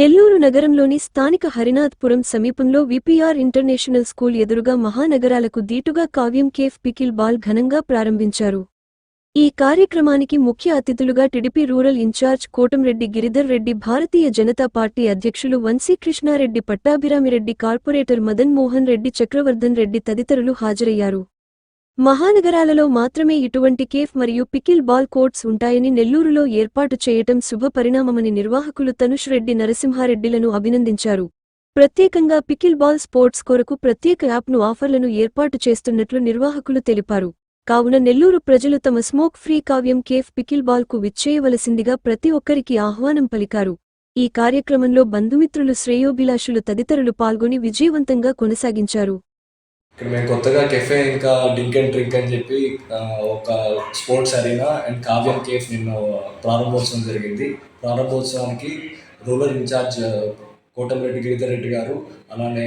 నెల్లూరు నగరంలోని స్థానిక హరినాథ్పురం సమీపంలో విపిఆర్ ఇంటర్నేషనల్ స్కూల్ ఎదురుగా మహానగరాలకు దీటుగా కావ్యం కేఫ్ పికిల్ బాల్ ఘనంగా ప్రారంభించారు. ఈ కార్యక్రమానికి ముఖ్య అతిథులుగా TDP rural incharge Kotamreddy Giridhar Reddy Bharatiya Janata party అధ్యక్షులు వంశీకృష్ణారెడ్డి పట్టాభిరామిరెడ్డి కార్పొరేటర్ మదన్ మోహన్ రెడ్డి చక్రవర్ధన్ రెడ్డి తదితరులు హాజరయ్యారు. మహానగరాలలో మాత్రమే ఇటువంటి కేఫ్ మరియు పికిల్ బాల్ కోర్ట్స్ ఉంటాయని నెల్లూరులో ఏర్పాటు చేయటం శుభ పరిణామమని నిర్వాహకులు తనుష్ రెడ్డి నరసింహారెడ్డిలను అభినందించారు. ప్రత్యేకంగా పికిల్ బాల్ స్పోర్ట్స్ కొరకు ప్రత్యేక యాప్ను ఆఫర్లను ఏర్పాటు చేస్తున్నట్లు నిర్వాహకులు తెలిపారు. కావున నెల్లూరు ప్రజలు తమ smoke free Kavyam cafe pickle బాల్కు విచ్చేయవలసిందిగా ప్రతి ఒక్కరికి ఆహ్వానం పలికారు. ఈ కార్యక్రమంలో బంధుమిత్రులు శ్రేయోభిలాషులు తదితరులు పాల్గొని విజయవంతంగా కొనసాగించారు. ఇక్కడ మేము కొత్తగా కెఫే ఇంకా డింక్ అండ్ డ్రింక్ అని చెప్పి ఒక sports arena and Kavyam cafe నిన్న ప్రారంభోత్సవం జరిగింది. ప్రారంభోత్సవానికి రూరల్ ఇన్ఛార్జ్ కోటంరెడ్డి గిరిధర్ రెడ్డి గారు అలానే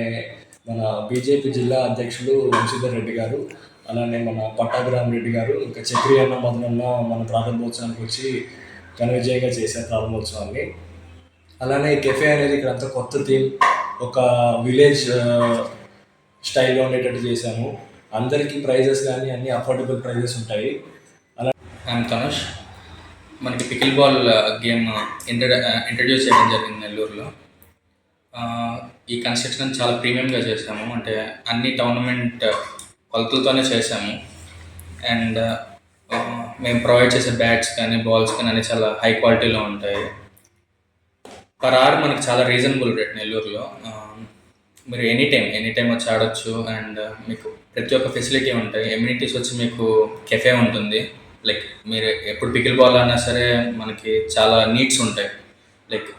మన బీజేపీ జిల్లా అధ్యక్షులు వంశీధర్ రెడ్డి గారు అలానే మన పట్టాభిరామ్ రెడ్డి గారు ఇంకా చక్రి అన్న మదనన్న మన ప్రారంభోత్సవానికి వచ్చి ఘన విజయంగా చేశారు ప్రారంభోత్సవాన్ని. అలానే కెఫే అనేది ఇక్కడ అంతా కొత్త థీమ్. ఒక విలేజ్ స్టైల్లో ఉండేటట్టు చేశాము. అందరికీ ప్రైజెస్ కానీ అన్ని అఫోర్డబుల్ ప్రైజెస్ ఉంటాయి. ఐఎమ్ తనుష్ మనకి pickle ball game intro introduce చేయడం జరిగింది నెల్లూరులో. Uh, ఈ కన్స్ట్రక్షన్ చాలా ప్రీమియంగా చేసాము అంటే అన్ని టోర్నమెంట్ uh, కొలతలతోనే చేసాము అండ్ uh, మేము ప్రొవైడ్ చేసే బ్యాట్స్ కానీ బాల్స్ కానీ అన్నీ చాలా హై క్వాలిటీలో ఉంటాయి. పర్ ఆర్ మనకి చాలా రీజనబుల్ రేట్ నెల్లూరులో. మీరు ఎనీ టైం ఎనీ టైం వచ్చి ఆడొచ్చు అండ్ uh, మీకు ప్రతి ఒక్క ఫెసిలిటీ ఉంటాయి. ఎమ్యూనిటీస్ వచ్చి మీకు కెఫే ఉంటుంది. లైక్ మీరు ఎప్పుడు పికిల్ బాల్ అన్నా సరే మనకి చాలా నీడ్స్ ఉంటాయి. లైక్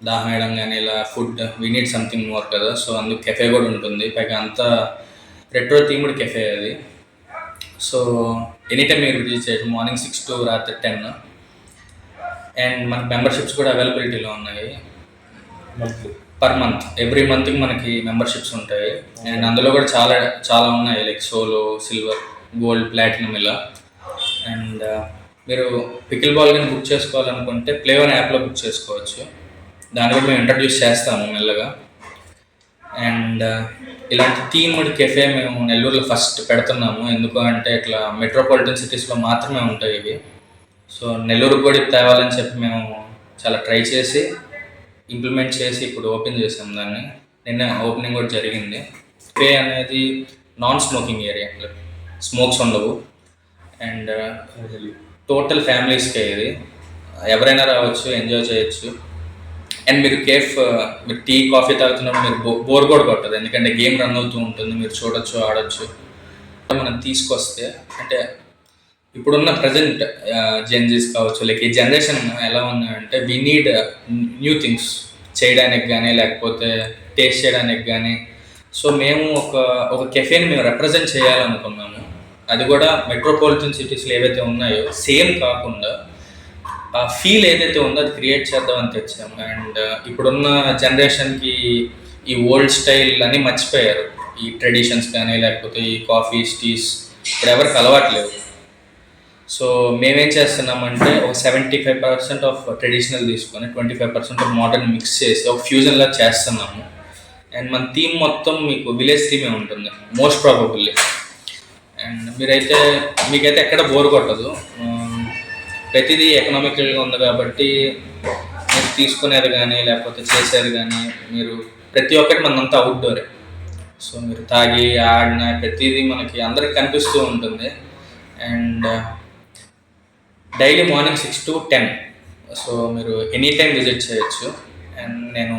దాహం వేయడం కానీ ఇలా food we need something more కదా. సో అందుకు కెఫే కూడా ఉంటుంది. పైగా అంతా రెట్రో థీమ్డ్ కెఫే అది. సో ఎనీ టైం మీరు విజిట్ చేయొచ్చు. మార్నింగ్ సిక్స్ టు రాత్రి టెన్ అండ్ మనకి మెంబర్షిప్స్ కూడా అవైలబిలిటీలో ఉన్నాయి. మంత్లీ పర్ మంత్ ఎవ్రీ మంత్కి మనకి మెంబర్షిప్స్ ఉంటాయి. అండ్ అందులో కూడా చాలా చాలా ఉన్నాయి. Like solo silver gold platinum ఇలా. అండ్ uh, మీరు పికిల్ బాల్ కానీ బుక్ చేసుకోవాలనుకుంటే ప్లే వన్ యాప్లో బుక్ చేసుకోవచ్చు. దాన్ని కూడా మేము ఇంట్రడ్యూస్ చేస్తాము మెల్లగా. అండ్ uh, ఇలాంటి థీమ్డ్ కెఫే మేము నెల్లూరులో ఫస్ట్ పెడుతున్నాము. ఎందుకు అంటే ఇట్లా మెట్రోపాలిటన్ సిటీస్లో మాత్రమే ఉంటాయి ఇవి. సో నెల్లూరు కూడా తేవాలని చెప్పి మేము చాలా ట్రై చేసి ఇంప్లిమెంట్ చేసి ఇప్పుడు ఓపెన్ చేసాం దాన్ని. నిన్న ఓపెనింగ్ కూడా జరిగింది. పే అనేది నాన్ స్మోకింగ్ ఏరియా స్మోక్స్ ఉండవు. అండ్ టోటల్ ఫ్యామిలీస్కే ఇది. ఎవరైనా రావచ్చు ఎంజాయ్ చేయొచ్చు. అండ్ మీరు కేఫ్ మీరు టీ కాఫీ తాగుతున్నప్పుడు మీరు బో బోర్ కూడా కొట్టదు. ఎందుకంటే గేమ్ రన్ అవుతూ ఉంటుంది. మీరు చూడొచ్చు ఆడొచ్చు. మనం తీసుకొస్తే అంటే ఇప్పుడున్న ప్రజెంట్ జెన్జీస్ కావచ్చు లైక్ ఈ జనరేషన్ ఎలా ఉన్నాయంటే వి నీడ్ న్యూ థింగ్స్ చేయడానికి కానీ లేకపోతే టేస్ట్ చేయడానికి కానీ సో మేము ఒక ఒక కెఫేని మేము రిప్రజెంట్ చేయాలనుకున్నాము. అది కూడా మెట్రోపాలిటన్ సిటీస్లో ఏవైతే ఉన్నాయో సేమ్ కాకుండా ఆ ఫీల్ ఏదైతే ఉందో అది క్రియేట్ చేద్దామని తెచ్చాము. అండ్ uh, ఇప్పుడున్న జనరేషన్కి ఈ ఓల్డ్ స్టైల్ అన్నీ మర్చిపోయారు. ఈ ట్రెడిషన్స్ కానీ లేకపోతే ఈ కాఫీస్ టీస్ ఇప్పుడు ఎవరికి అలవాట్లేవు సో మేమేం చేస్తున్నామంటే ఒక seventy five percent of traditional తీసుకొని twenty five percent of modern mix చేసి ఒక ఫ్యూజన్లా చేస్తున్నాము. అండ్ మన థీమ్ మొత్తం మీకు విలేజ్ థీమే ఉంటుంది మోస్ట్ ప్రాబబుల్లీ అండ్ మీరైతే మీకైతే ఎక్కడ బోర్ కొట్టదు. Um, ప్రతిదీ ఎకనామికల్గా ఉంది కాబట్టి మీరు తీసుకునేది కానీ లేకపోతే చేసేది కానీ మీరు ప్రతి ఒక్కటి మనంతా అవుట్డోరే సో మీరు తాగి ఆడిన ప్రతిదీ మనకి అందరికి కనిపిస్తూ ఉంటుంది. And daily morning six to ten. So మీరు ఎనీ టైం విజిట్ చేయొచ్చు. అండ్ నేను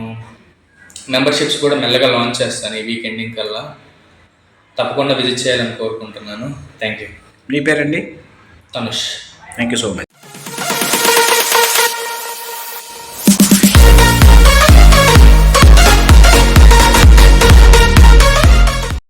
మెంబర్షిప్స్ కూడా మెల్లగా లాంచ్ చేస్తాను ఈ వీక్ ఎండింగ్ కల్లా. తప్పకుండా విజిట్ చేయాలని కోరుకుంటున్నాను. థ్యాంక్ యూ మీ పేరండి? Tanush. Thank you so much.